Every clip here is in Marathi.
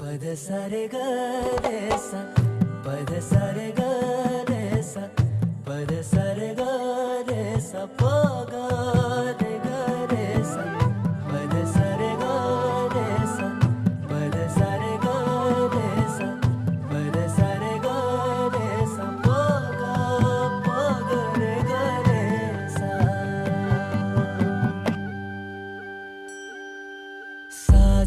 पद सर गस पद सर गस पद सर् गो गा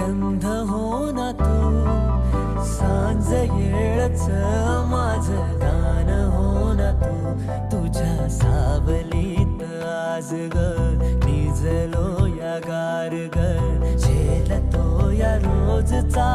गंध हो ना तू सांज येळच माझ गान हो ना तू तुझ्या सावलीत आज ग. निजलो या गार ग झेलतो या रोजचा